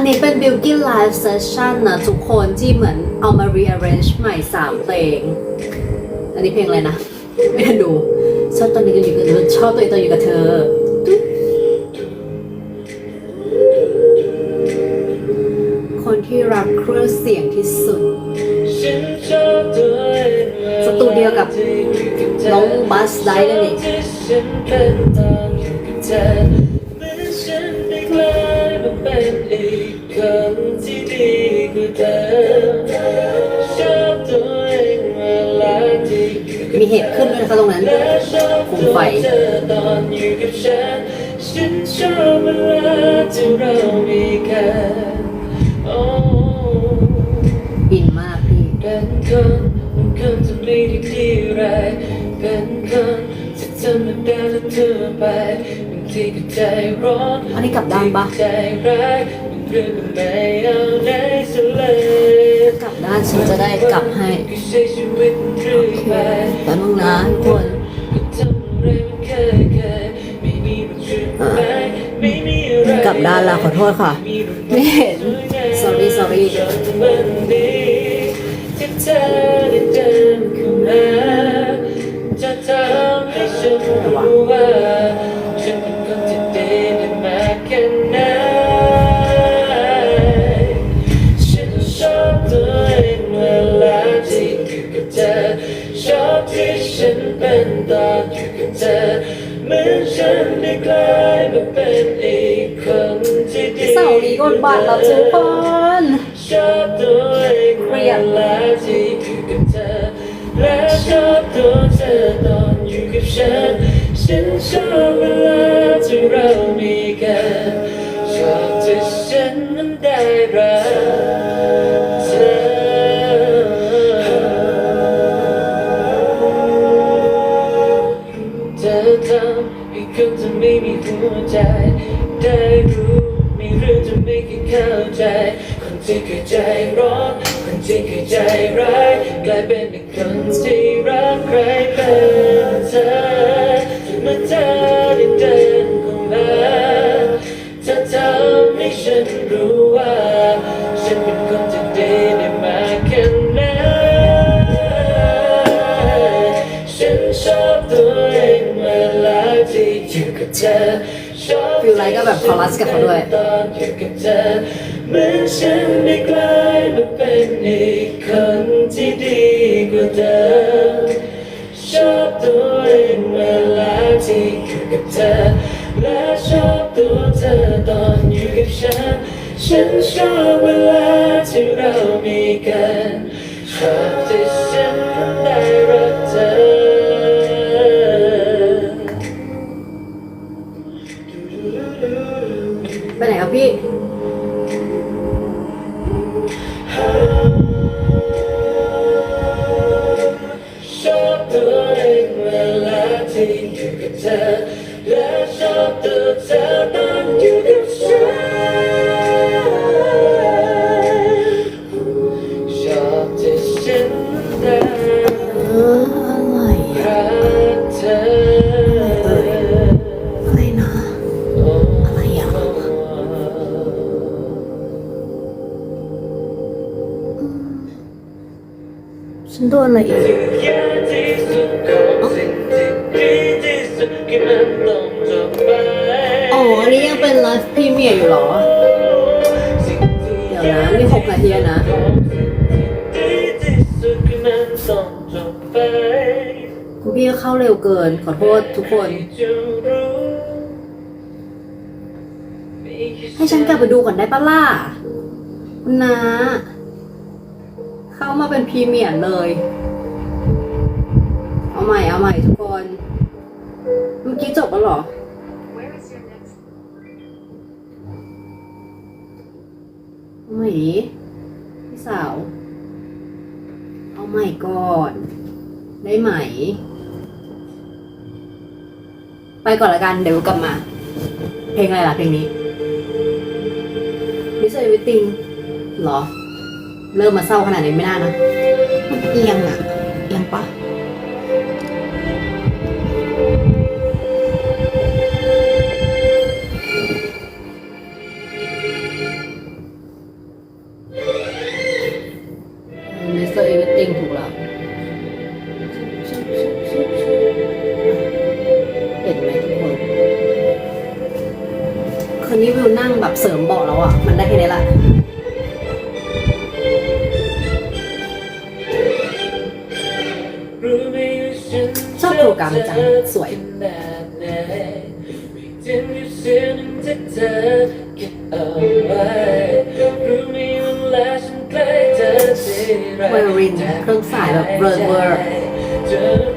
นนี้เป็น Bilkin Live Session นะทุกคนที่เหมือนเอามา rearrange ใหม่ 3 เพลง อันนี้เพลงอะไรนะ ไม่ได้ดู ชอบตอนนี้ก็อยู่กับเธอชอบตัวเองตอนอยู่กับเธอคนที่รักเครื่องเสียงที่สุด สตูเดิโอกับน้องบัสได้เลยนี่มี เหตุขึ้นด้วยนะคะตรงนั้นคุมไฟตอนอยู่กับฉันฉันชอบเวลาที่เรามีกันโอ้อินมากพี่เป็นคนเป็นคนที่ไม่ได้ดีไรเป็นคนที่ธรรมดาและทั่วไปบางทีก็ใจร้อนอันนี้กลับด้านปะใจร้ายบางเรื่อง ก็ไม่เอาไหนสักเลยกลับด้านฉันจะได้กลับให้ก็ใช้ชีวิตเรื่อยไปแป๊บนึงนะทุกคนกลับด้านละขอโทษค่ะ ไม่เห็น sorry sorry ที่เธอได้เดินเข้ามาจะทำให้ฉันรู้ว่าฉันเป็นคนที่ดีได้ม ชอบที่ฉันเป็นตอนอยู่กับเธอเหมือนฉันได้กลายมาเป็นอีกคนที่ดีเสาร์นี้กดบัตรแล้วทุกคนชอบตัวเองเวลาที่อยู่กับเธอและชอบตัวเธอตอนอยู่กับฉันฉันชอบเวลาที่เรามีกันชอบที่ฉัน ใจร้ายกลายเป็นอีกคนที่รักใครเป็นเธอเมื่อเธอได้เดินเข้ามาเธอทำให้ฉันรู้ว่า ฉันเป็นคนที่ดีได้มากแค่ไหนฉันชอบตัวเองเวลาที่อยู่กับเธอชอบฟิลไลท์ก็แบบคอรัสกับเขาด้วย ตอนอยู่กับเธอเหมือนฉันได้กลายมา เป็นอีกคนที่ดีกว่าเดิมชอบตัวเองเวลาที่อยู่กับเธอ และชอบตัวเธอตอนอยู่กับฉัน ฉันชอบเวลาที่เรามีกันชอบที่ฉันได้รักเธอ ไปไหนครับพี่ ชอบตัวเองเวลาที่อยู่กับเธอและชอบ ฉันโดนอะไรอีกแย่ที่สุดของสิ่งที่ดีที่สุดก็มันต้องจบไปอ๋ออันนี้ยังเป็นไลฟ์พรีเมียร์อยู่เหรอ เดี๋ยวนะนี่หกนาทีนะดีที่สุดก็มันต้องจบไปกูพี่เข้าเร็วเกิน ขอโทษทุกคนจะรู้ให้ฉันกลับไปดูก่อนได้ปะล่ะคุณนา เข้ามาเป็นพรีเมียร์เลย เอาใหม่เอาใหม่ทุกคน เมื่อกี้จบแล้วเหรอ Where is your next เอาใหม่ดิพี่สาว เอาใหม่ก่อน ได้ไหม ไปก่อนละกัน เดี๋ยวกลับมา เพลงอะไรล่ะเพลงนี้ Miss Everything เหรอ เริ่มมาเศร้าขนาดนี้ไม่น่านะมันเอียงอะ ชอบโปรแกรมจังสวยขนาดไหนไม่ถึงอยู่เสียเธอเก็บเอาไว้รู้ไหมว่าเวลาฉันใกล้เธอทีไรไวโอลินเครื่องสายแบบเบลอเบอร์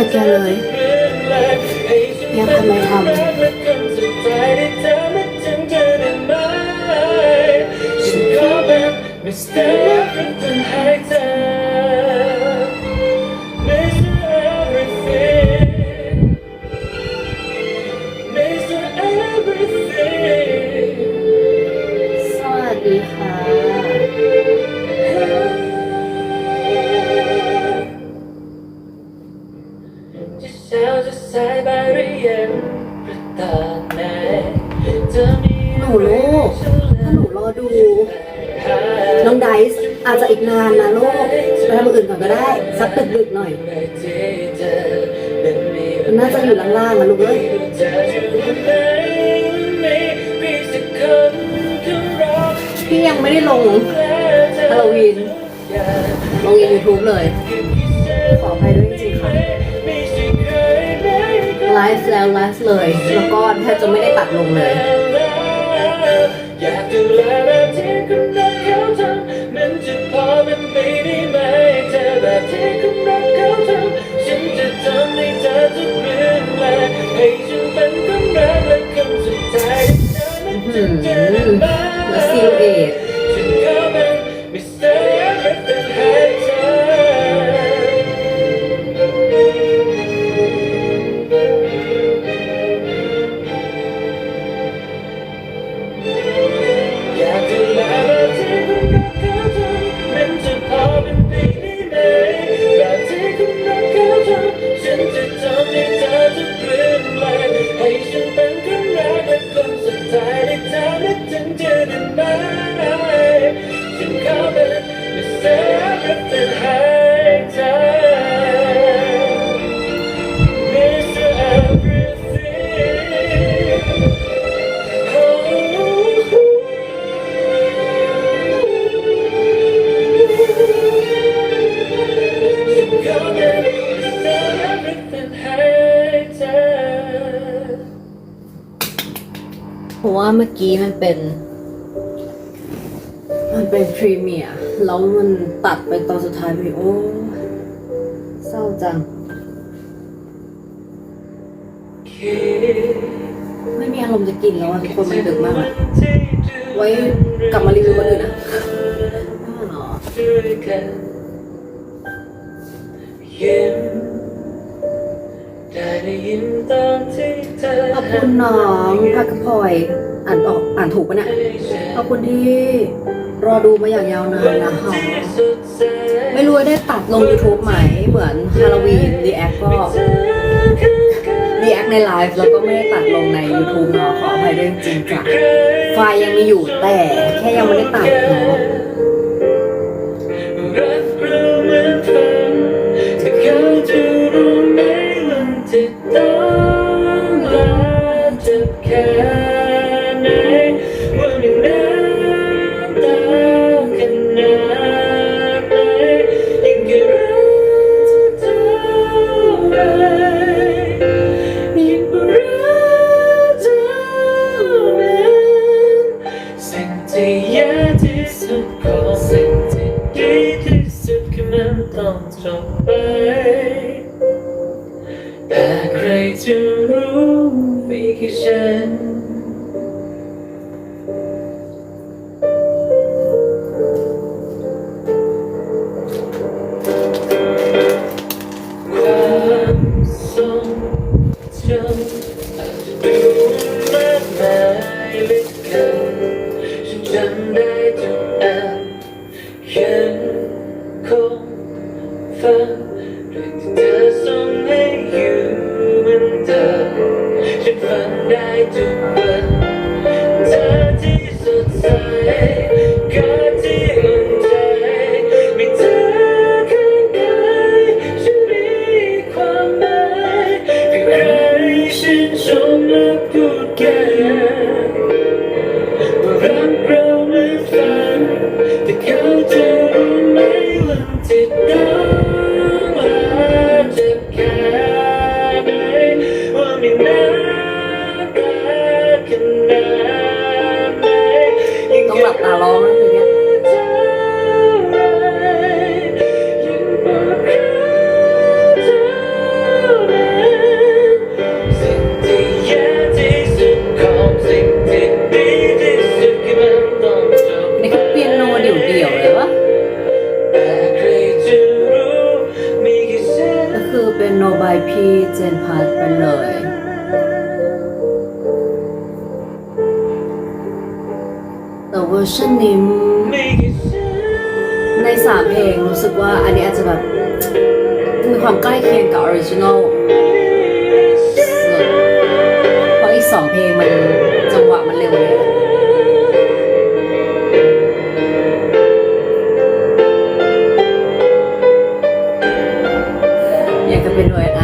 แต่แกเลยอยากทำไมทำฉั นานนะลูกไปทำอื่นก่อนก็ได้ สักดึกหน่อยมันน่าจะอยู่ล่างๆนะลูกเอ้ยพี่ยังไม่ได้ลงฮาโลวีนลงในยูทูบเลย ขออภัยด้วยจริงๆค่ะไลฟ์แล้วไลฟ์เลย แล้วก็แทบจะไม่ได้ตัดลงเลย มื่อกี้มันเป็น มันเป็นพรีเมียร์แล้วมันตัดไปตอนสุดท้ายไปโอ้เศร้าจัง ไม่มีอารมณ์จะกินแล้วอะทุกคนมันดึกมากอะไว้กลับมารีวิวคนอื่นนะไม่หรอด้วยกันยิ้มได้ได้ยินตอนที่เธอขอบคุณน้องพักพลอย อ่านออกอ่านถูกปะเนี่ยขอบคุณที่รอดูมาอย่างยาวนานนะคะไม่รู้ว่าได้ตัดลง YouTube ไหม เหมือนฮาโลวีนรีแอคก็รีแอคในไลฟ์แล้วก็ไม่ได้ตัดลงใน YouTube เนาะขออภัยด้วยจริงจ้ะไฟล์ยังมีอยู่แต่แค่ยังไม่ได้ตัดเนาะเธอจะรู้ไหมวันที่ต้ ต้ 어떻게 วอร์ชันนี้ในสามเพลงรู้สึกว่าอันนี้อาจจะแบบ มีความใกล้เคียงกับออริจินอลเพราะอีกสองเพลงมันจังหวะมันเร็วเลยอยากจะเป็นหน่วย